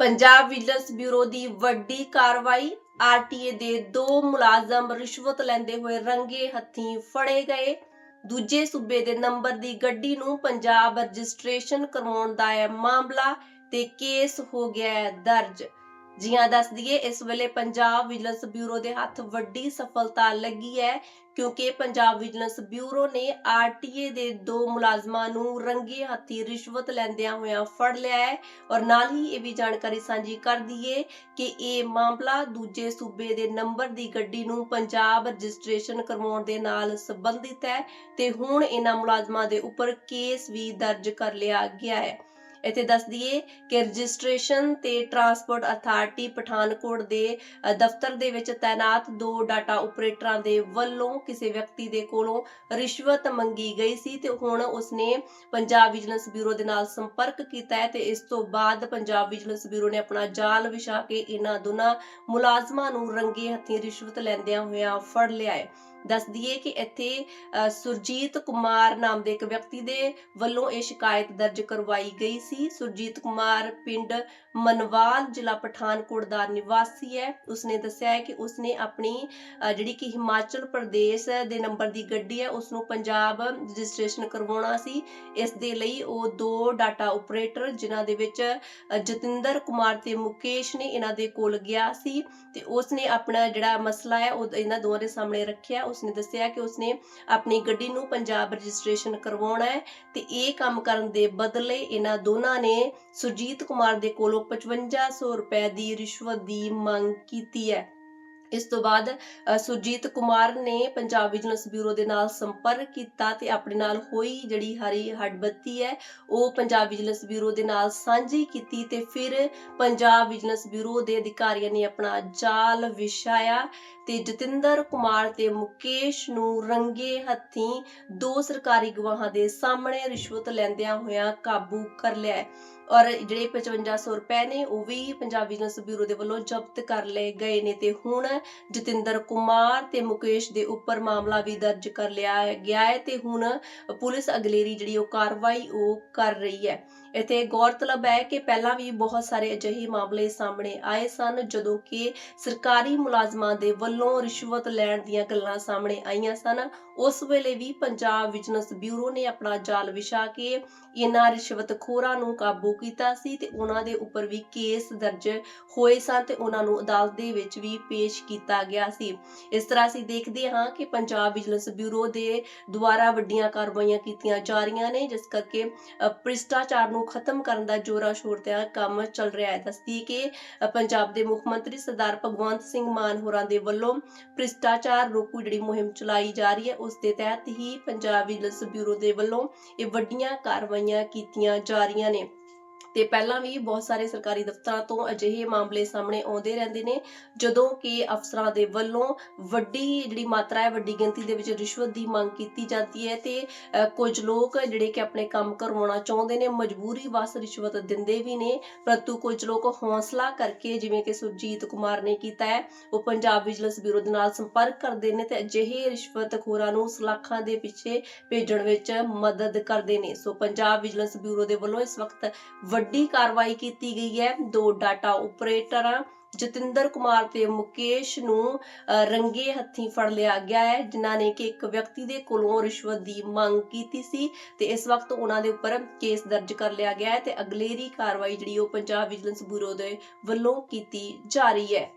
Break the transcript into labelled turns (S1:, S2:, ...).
S1: Punjab vigilance bureau ਦੀ ਵੱਡੀ ਕਾਰਵਾਈ RTA ਦੇ ਦੋ ਮੁਲਾਜ਼ਮ ਰਿਸ਼ਵਤ ਲੈਂਦੇ ਹੋਏ ਰੰਗੇ ਹੱਥੀਂ ਫੜੇ ਗਏ। ਦੂਜੇ ਸੂਬੇ ਦੇ ਨੰਬਰ ਦੀ ਗੱਡੀ ਨੂੰ ਪੰਜਾਬ ਰਜਿਸਟ੍ਰੇਸ਼ਨ ਕਰਵਾਉਣ ਦਾ ਹੈ ਮਾਮਲਾ ਤੇ ਕੇਸ ਹੋ ਗਿਆ ਹੈ ਦਰਜ। ਜੀ ਹਾਂ ਦੱਸ ਦਈਏ, ਇਸ ਵੇਲੇ ਪੰਜਾਬ ਵਿਜੀਲੈਂਸ ਬਿਊਰੋ ਦੇ ਹੱਥ ਵੱਡੀ ਸਫਲਤਾ ਲੱਗੀ ਹੈ, ਕਿਉਂਕਿ ਪੰਜਾਬ ਵਿਜੀਲੈਂਸ ਬਿਊਰੋ ਨੇ ਆਰਟੀਏ ਦੇ ਦੋ ਮੁਲਾਜ਼ਮਾਂ ਨੂੰ ਰੰਗੇ ਹੱਥੀ ਰਿਸ਼ਵਤ ਲੈਂਦਿਆਂ ਹੋਇਆਂ ਫੜ ਲਿਆ ਹੈ ਔਰ ਨਾਲ ਹੀ ਇਹ ਵੀ ਜਾਣਕਾਰੀ ਸਾਂਝੀ ਕਰ ਦਈਏ ਕਿ ਇਹ ਮਾਮਲਾ ਦੂਜੇ ਸੂਬੇ ਦੇ ਨੰਬਰ ਦੀ ਗੱਡੀ ਨੂੰ ਪੰਜਾਬ ਰਜਿਸਟ੍ਰੇਸ਼ਨ ਕਰਵਾਉਣ ਦੇ ਨਾਲ ਸੰਬੰਧਿਤ ਹੈ ਤੇ ਹੁਣ ਇਹਨਾਂ ਮੁਲਾਜ਼ਮਾਂ ਦੇ ਉੱਪਰ ਕੇਸ ਵੀ ਦਰਜ ਕਰ ਲਿਆ ਗਿਆ ਹੈ। ਇੱਥੇ ਦੱਸ ਦਈਏ ਕਿ ਰਜਿਸਟ੍ਰੇਸ਼ਨ ਤੇ ਟਰਾਂਸਪੋਰਟ ਅਥਾਰਟੀ ਪਠਾਨਕੋਟ ਦੇ ਦਫ਼ਤਰ ਦੇ ਵਿੱਚ ਤਾਇਨਾਤ ਦੋ ਡਾਟਾ ਆਪਰੇਟਰਾਂ ਦੇ ਵੱਲੋਂ ਕਿਸੇ ਵਿਅਕਤੀ ਦੇ ਕੋਲੋਂ ਰਿਸ਼ਵਤ ਮੰਗੀ ਗਈ ਸੀ ਤੇ ਹੁਣ ਉਸਨੇ ਪੰਜਾਬ ਵਿਜੀਲੈਂਸ ਬਿਊਰੋ ਦੇ ਨਾਲ ਸੰਪਰਕ ਕੀਤਾ ਹੈ ਤੇ ਇਸ ਤੋਂ ਬਾਅਦ ਪੰਜਾਬ ਵਿਜੀਲੈਂਸ ਬਿਊਰੋ ਨੇ ਆਪਣਾ ਜਾਲ ਵਿਛਾ ਕੇ ਇਹਨਾਂ ਦੋਨਾਂ ਮੁਲਾਜ਼ਮਾਂ ਨੂੰ ਰੰਗੇ ਹੱਥੀਂ ਰਿਸ਼ਵਤ ਲੈਂਦਿਆਂ ਹੋਇਆਂ ਫੜ ਲਿਆ ਹੈ। ਦੱਸ ਦਈਏ ਕਿ ਇੱਥੇ ਸੁਰਜੀਤ ਕੁਮਾਰ ਨਾਮ ਦੇ ਇੱਕ ਵਿਅਕਤੀ ਦੇ ਵੱਲੋਂ ਇਹ ਸ਼ਿਕਾਇਤ ਦਰਜ ਕਰਵਾਈ ਗਈ ਸੀ। ਸੁਰਜੀਤ ਕੁਮਾਰ ਪਿੰਡ ਮਨਵਾਲ, ਜ਼ਿਲ੍ਹਾ ਪਠਾਨਕੋਟ ਦਾ ਨਿਵਾਸੀ ਹੈ। ਉਸਨੇ ਦੱਸਿਆ ਹੈ ਕਿ ਉਸਨੇ ਆਪਣੀ ਜਿਹੜੀ ਕਿ ਹਿਮਾਚਲ ਪ੍ਰਦੇਸ਼ ਦੇ ਨੰਬਰ ਦੀ ਗੱਡੀ ਹੈ ਉਸ ਨੂੰ ਪੰਜਾਬ ਰਜਿਸਟ੍ਰੇਸ਼ਨ ਕਰਵਾਉਣਾ ਸੀ। ਇਸ ਦੇ ਲਈ ਉਹ ਦੋ ਡਾਟਾ ਆਪਰੇਟਰ, ਜਿਨ੍ਹਾਂ ਦੇ ਵਿੱਚ ਜਤਿੰਦਰ ਕੁਮਾਰ ਤੇ ਮੁਕੇਸ਼ ਨੇ ਇਹਨਾਂ ਦੇ ਕੋਲ ਗਿਆ ਸੀ ਤੇ ਉਸਨੇ ਆਪਣਾ ਜਿਹੜਾ ਮਸਲਾ ਹੈ, ਉਹ ਇਹਨਾਂ ਦੋਵਾਂ ਦੇ ਸਾਹਮਣੇ ਰੱਖਿਆ। ਉਸਨੇ ਦੱਸਿਆ ਕਿ ਉਸਨੇ ਆਪਣੀ ਗੱਡੀ ਨੂੰ ਪੰਜਾਬ ਰਜਿਸਟ੍ਰੇਸ਼ਨ ਕਰਵਾਉਣਾ ਹੈ ਤੇ ਇਹ ਕੰਮ ਕਰਨ ਦੇ ਬਦਲੇ ਇਹਨਾਂ ਦੋਨਾਂ ਨੇ ਸੁਰਜੀਤ ਕੁਮਾਰ ਦੇ ਕੋਲੋਂ 5500 ਰੁਪਏ ਦੀ ਰਿਸ਼ਵਤ ਦੀ ਮੰਗ ਕੀਤੀ ਹੈ। ਇਸ ਤੋਂ ਬਾਅਦ ਅ, ਸੁਰਜੀਤ ਕੁਮਾਰ ਨੇ ਪੰਜਾਬ ਵਿਜੀਲੈਂਸ ਬਿਊਰੋ ਦੇ ਨਾਲ ਸੰਪਰਕ ਕੀਤਾ ਤੇ ਆਪਣੇ ਨਾਲ ਹੋਈ ਜਿਹੜੀ ਹਰੀ ਹੱਡਬੱਤੀ ਹੈ ਉਹ ਪੰਜਾਬ ਵਿਜੀਲੈਂਸ ਬਿਊਰੋ ਦੇ ਨਾਲ ਸਾਂਝੀ ਕੀਤੀ ਤੇ ਫਿਰ ਪੰਜਾਬ ਵਿਜੀਲੈਂਸ ਬਿਊਰੋ ਦੇ ਅਧਿਕਾਰੀਆਂ ਨੇ ਆਪਣਾ ਜਾਲ ਵਿਛਾਇਆ ਤੇ ਜਤਿੰਦਰ ਕੁਮਾਰ ਤੇ ਮੁਕੇਸ਼ ਨੂੰ ਰੰਗੇ ਹੱਥੀਂ ਦੋ ਸਰਕਾਰੀ ਗਵਾਹਾਂ ਦੇ ਸਾਹਮਣੇ ਰਿਸ਼ਵਤ ਲੈਂਦਿਆਂ ਹੋਇਆਂ ਕਾਬੂ ਕਰ ਲਿਆ ਹੈ। ਔਰ ਜਿਹੜੇ 5500 ਰੁਪਏ ਨੇ, ਉਹ ਵੀ ਪੰਜਾਬ ਵਿਜੀਲੈਂਸ ਬਿਊਰੋ ਦੇ ਵੱਲੋਂ ਜ਼ਬਤ ਕਰ ਲਏ ਗਏ ਨੇ ਤੇ ਹੁਣ ਜਤਿੰਦਰ ਕੁਮਾਰ ਤੇ ਮੁਕੇਸ਼ ਦੇ ਉੱਪਰ ਮਾਮਲਾ ਵੀ ਦਰਜ ਕਰ ਲਿਆ ਗਿਆ ਹੈ ਤੇ ਹੁਣ ਪੁਲਿਸ ਅਗਲੇਰੀ ਜਿਹੜੀ ਉਹ ਕਾਰਵਾਈ ਉਹ ਕਰ ਰਹੀ ਹੈ ਇੱਥੇ ਗੌਰਤਲਬ ਹੈ ਕਿ ਪਹਿਲਾਂ ਵੀ ਬਹੁਤ ਸਾਰੇ ਅਜਿਹੇ ਮਾਮਲੇ ਸਾਹਮਣੇ ਆਏ ਸਨ, ਜਦੋਂ ਕਿ ਸਰਕਾਰੀ ਮੁਲਾਜ਼ਮਾਂ ਦੇ ਵੱਲੋਂ ਰਿਸ਼ਵਤ ਲੈਣ ਦੀਆਂ ਗੱਲਾਂ ਸਾਹਮਣੇ ਆਈਆਂ ਸਨ। ਉਸ ਵੇਲੇ ਵੀ ਪੰਜਾਬ ਵਿਜੀਲੈਂਸ ਬਿਊਰੋ ਨੇ ਆਪਣਾ ਜਾਲ ਵਿਛਾ ਕੇ ਇਹਨਾਂ ਰਿਸ਼ਵਤਖੋਰਾਂ ਨੂੰ ਕਾਬੂ ਕੀਤਾ ਸੀ ਤੇ ਉਹਨਾਂ ਦੇ ਉੱਪਰ ਵੀ ਕੇਸ ਦਰਜ ਹੋਏ ਸਨ ਤੇ ਉਹਨਾਂ ਨੂੰ ਅਦਾਲਤ ਦੇ ਵਿੱਚ ਵੀ ਪੇਸ਼ ਕੀਤਾ ਗਿਆ ਸੀ। ਇਸ ਤਰ੍ਹਾਂ ਅਸੀਂ ਦੇਖਦੇ ਹਾਂ ਕਿ ਪੰਜਾਬ ਵਿਜੀਲੈਂਸ ਬਿਊਰੋ ਦੇ ਦੁਆਰਾ ਵੱਡੀਆਂ ਕਾਰਵਾਈਆਂ ਕੀਤੀਆਂ ਜਾ ਰਹੀਆਂ ਨੇ, ਜਿਸ ਕਰਕੇ ਭ੍ਰਿਸ਼ਟਾਚਾਰ ਨੂੰ ਖਤਮ ਕਰਨ ਦਾ ਜੋਰਾ ਸ਼ੋਰ ਤੇ ਕੰਮ ਚੱਲ ਰਿਹਾ ਹੈ। ਦੱਸਦੀ ਕਿ ਪੰਜਾਬ ਦੇ ਮੁੱਖ ਮੰਤਰੀ ਸਰਦਾਰ ਭਗਵੰਤ ਸਿੰਘ ਮਾਨ ਹੋਰਾਂ ਦੇ ਵੱਲੋਂ ਭ੍ਰਿਸ਼ਟਾਚਾਰ ਰੋਕੂ ਜਿਹੜੀ ਮੁਹਿੰਮ ਚਲਾਈ ਜਾ ਰਹੀ ਹੈ ਉਸ ਦੇ ਤਹਿਤ ਹੀ ਪੰਜਾਬ ਵਿਜੀਲੈਂਸ ਬਿਊਰੋ ਦੇ ਵੱਲੋਂ ਇਹ ਵੱਡੀਆਂ ਕਾਰਵਾਈਆਂ ਕੀਤੀਆਂ ਜਾ ਰਹੀਆਂ ਨੇ। ਤੇ ਪਹਿਲਾਂ ਵੀ ਬਹੁਤ ਸਾਰੇ ਸਰਕਾਰੀ ਦਫ਼ਤਰਾਂ ਤੋਂ ਅਜਿਹੇ ਮਾਮਲੇ ਸਾਹਮਣੇ ਆਉਂਦੇ ਰਹਿੰਦੇ ਨੇ, ਜਦੋਂ ਕਿ ਅਫਸਰਾਂ ਦੇ ਵੱਲੋਂ ਵੱਡੀ ਜਿਹੜੀ ਮਾਤਰਾ ਹੈ, ਵੱਡੀ ਗਿਣਤੀ ਦੇ ਵਿੱਚ ਰਿਸ਼ਵਤ ਦੀ ਮੰਗ ਕੀਤੀ ਜਾਂਦੀ ਹੈ ਤੇ ਕੁਝ ਲੋਕ ਜਿਹੜੇ ਕਿ ਆਪਣੇ ਕੰਮ ਕਰਵਾਉਣਾ ਚਾਹੁੰਦੇ ਨੇ, ਮਜਬੂਰੀ ਵਸ ਰਿਸ਼ਵਤ ਦਿੰਦੇ ਵੀ ਨੇ, ਪਰੰਤੂ ਕੁਝ ਲੋਕ ਹੌਸਲਾ ਕਰਕੇ ਜਿਵੇਂ ਕਿ ਸੁਰਜੀਤ ਕੁਮਾਰ ਨੇ ਕੀਤਾ ਹੈ, ਉਹ ਪੰਜਾਬ ਵਿਜੀਲੈਂਸ ਬਿਊਰੋ ਦੇ ਨਾਲ ਸੰਪਰਕ ਕਰਦੇ ਨੇ ਤੇ ਅਜਿਹੇ ਰਿਸ਼ਵਤਖੋਰਾਂ ਨੂੰ ਸਲਾਖਾਂ ਦੇ ਪਿੱਛੇ ਭੇਜਣ ਵਿੱਚ ਮਦਦ ਕਰਦੇ ਨੇ। ਸੋ ਪੰਜਾਬ ਵਿਜੀਲੈਂਸ ਬਿਊਰੋ ਦੇ ਵੱਲੋਂ ਇਸ ਵਕਤ ਵੱਡੀ ਕਾਰਵਾਈ ਕੀਤੀ ਗਈ ਹੈ। ਦੋ ਡਾਟਾ ਆਪਰੇਟਰਾਂ ਜਤਿੰਦਰ ਕੁਮਾਰ ਤੇ ਮੁਕੇਸ਼ ਨੂੰ ਰੰਗੇ ਹੱਥੀਂ ਫੜ ਲਿਆ ਗਿਆ ਹੈ, ਜਿਨ੍ਹਾਂ ਨੇ ਕਿ ਇੱਕ ਵਿਅਕਤੀ ਦੇ ਕੋਲੋਂ ਰਿਸ਼ਵਤ ਦੀ ਮੰਗ ਕੀਤੀ ਸੀ ਤੇ ਇਸ ਵਕਤ ਉਹਨਾਂ ਦੇ ਉੱਪਰ ਕੇਸ ਦਰਜ ਕਰ ਲਿਆ ਗਿਆ ਹੈ ਤੇ ਅਗਲੇਰੀ ਕਾਰਵਾਈ ਜਿਹੜੀ ਉਹ ਪੰਜਾਬ ਵਿਜੀਲੈਂਸ ਬਿਊਰੋ ਦੇ ਵੱਲੋਂ ਕੀਤੀ ਜਾ ਰਹੀ ਹੈ।